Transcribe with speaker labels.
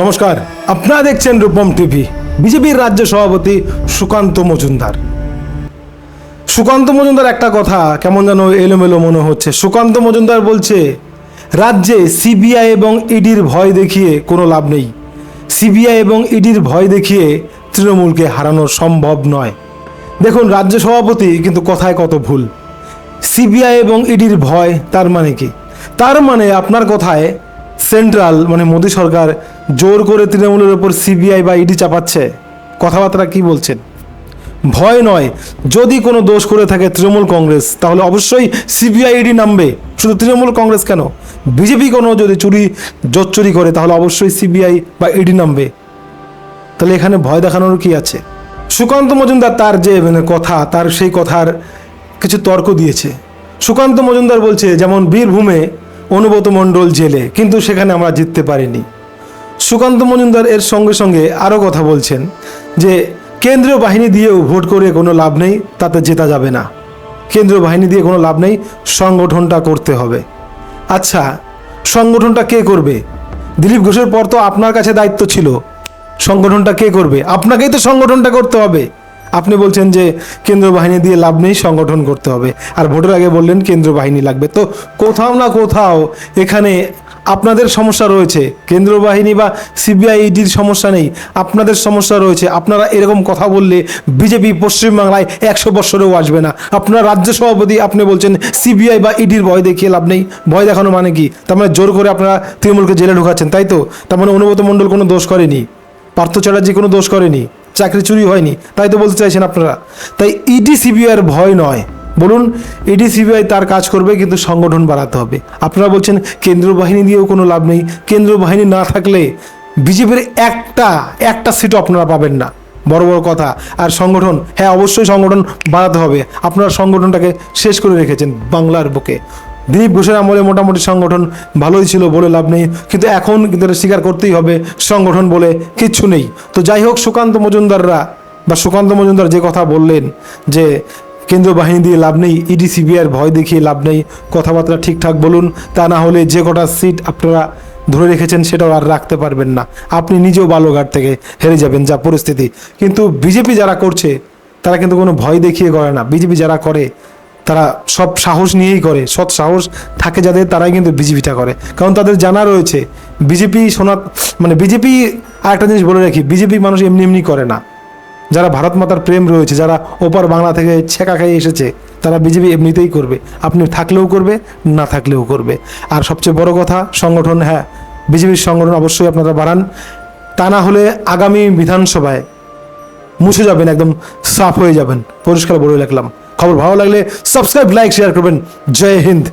Speaker 1: নমস্কার, আপনারা দেখছেন রূপম টিভি, বিজেপির রাজ্য সভাপতি সুকান্ত মজুমদার। সুকান্ত মজুমদার একটা কথা, কেমন যেন এলোমেলো মনে হচ্ছে। সুকান্ত মজুমদার বলছে, রাজ্যে সিবিআই এবং ইডির ভয় দেখিয়ে কোনো লাভ নেই। সিবিআই এবং ইডির ভয় দেখিয়ে তৃণমূলকে হারানো সম্ভব নয়। দেখুন, রাজ্য সভাপতি কিন্তু কথায় কত ভুল। সিবিআই এবং ইডির ভয় তার মানে কি? তার মানে আপনার কথায় সেন্ট্রাল মানে মোদী সরকার জোর করে তৃণমূলের ওপর সিবিআই বা ইডি চাপাচ্ছে। কথাবার্তা কি বলছেন? ভয় নয়, যদি কোনো দোষ করে থাকে তৃণমূল কংগ্রেস, তাহলে অবশ্যই সিবিআই, ইডি নামবে। শুধু তৃণমূল কংগ্রেস কেন? বিজেপি কোনো যদি চুরি, জোচ্চুরি করে, তাহলে অবশ্যই সিবিআই বা ইডি নামবে। তাহলে এখানে ভয় দেখানোর কি আছে? সুকান্ত মজুমদার তার যে মানে কথা, তার সেই কথার কিছু তর্ক দিয়েছে। সুকান্ত মজুমদার বলছে, যেমন বীরভূমে অনুব্রত মণ্ডল জেলে, কিন্তু সেখানে আমরা জিততে পারিনি। সুকান্ত মজুমদার এর সঙ্গে সঙ্গে আরও কথা বলছেন যে, কেন্দ্রীয় বাহিনী দিয়েও ভোট করে কোনো লাভ নেই, তাতে জেতা যাবে না। কেন্দ্রীয় বাহিনী দিয়ে কোনো লাভ নেই, সংগঠনটা করতে হবে। আচ্ছা সংগঠনটা কে করবে? দিলীপ ঘোষের পর তো আপনার কাছে দায়িত্ব ছিল। সংগঠনটা কে করবে? আপনাকেই তো সংগঠনটা করতে হবে। আপনি বলছেন যে কেন্দ্র বাহিনী দিয়ে লাভ নেই, সংগঠন করতে হবে। আর ভোটের আগে বললেন কেন্দ্র বাহিনী লাগবে। তো কোথাও না কোথাও এখানে আপনাদের সমস্যা রয়েছে? কেন্দ্র বাহিনী বা সিবিআই ইডির সমস্যা নেই? আপনাদের সমস্যা রয়েছে? আপনারা এরকম কথা বললে বিজেপি পশ্চিমবাংলায় একশো বছরেও আসবে না। আপনার রাজ্য সভাপতি, আপনি বলছেন সিবিআই বা ইডির ভয় দেখিয়ে লাভ নেই। ভয় দেখানো মানে কি? তার মানে জোর করে আপনারা তৃণমূলকে জেলে ঢুকাচ্ছেন, তাই তো? তার মানে অনুব্রত মণ্ডল কোনো দোষ করেনি? পার্থ চ্যাটার্জি কোনো দোষ করেনি? চাকরি চুরি হয়নি, তাই তো বলতে চাইছেন আপনারা। তাই ইডি সিবিআইয়ের ভয় নয়। বলুন ইডি সিবিআই তার কাজ করবে, কিন্তু সংগঠন বাড়াতে হবে। আপনারা বলছেন কেন্দ্রীয় বাহিনী দিয়েও কোনো লাভ নেই। কেন্দ্রীয় বাহিনী না থাকলে বিজেপির একটা একটা সিটও আপনারা পাবেন না। বড় বড় কথা। আর সংগঠন হ্যাঁ অবশ্যই সংগঠন বাড়াতে হবে। আপনারা সংগঠনটাকে শেষ করে রেখেছেন বাংলার বুকে। দিলীপ ঘোষের আমলে মোটামুটি সংগঠন ভালোই ছিল বলে লাভ নেই। কিন্তু এখন কিন্তু স্বীকার করতেই হবে, সংগঠন বলে কিচ্ছু নেই। তো যাই হোক, সুকান্ত মজুমদাররা বা সুকান্ত মজুমদার যে কথা বললেন যে কেন্দ্রীয় বাহিনী দিয়ে লাভ নেই, ইডি, সিবিআইয়ের ভয় দেখিয়ে লাভ নেই, কথাবার্তা ঠিকঠাক বলুন, তা না হলে যে কটা সিট আপনারা ধরে রেখেছেন সেটাও আর রাখতে পারবেন না। আপনি নিজেও বালুঘাট থেকে হেরে যাবেন যা পরিস্থিতি। কিন্তু বিজেপি যারা করছে, তারা কিন্তু কোনো ভয় দেখিয়ে করে না। বিজেপি যারা করে তারা সব সাহস নিয়েই করে, সৎ সাহস থাকে যাদের, তারাই কিন্তু বিজেপিটা করে। কারণ তাদের জানা রয়েছে, বিজেপি সোনা মানে বিজেপি আর একটা জিনিস বলে রাখি, বিজেপি মানুষ এমনি এমনি করে না। যারা ভারত মাতার প্রেম রয়েছে, যারা ওপার বাংলা থেকে ছেঁকা খেয়ে এসেছে, তারা বিজেপি এমনিতেই করবে। আপনি থাকলেও করবে, না থাকলেও করবে। আর সবচেয়ে বড় কথা, সংগঠন হ্যাঁ বিজেপির সংগঠন অবশ্যই আপনারা বাড়ান। তা না হলে আগামী বিধানসভায় মুছে যাবেন, একদম সাফ হয়ে যাবেন। পরিষ্কার বলে রাখলাম। খবর ভালো লাগলে সাবস্ক্রাইব লাইক শেয়ার করবেন জয় হিন্দ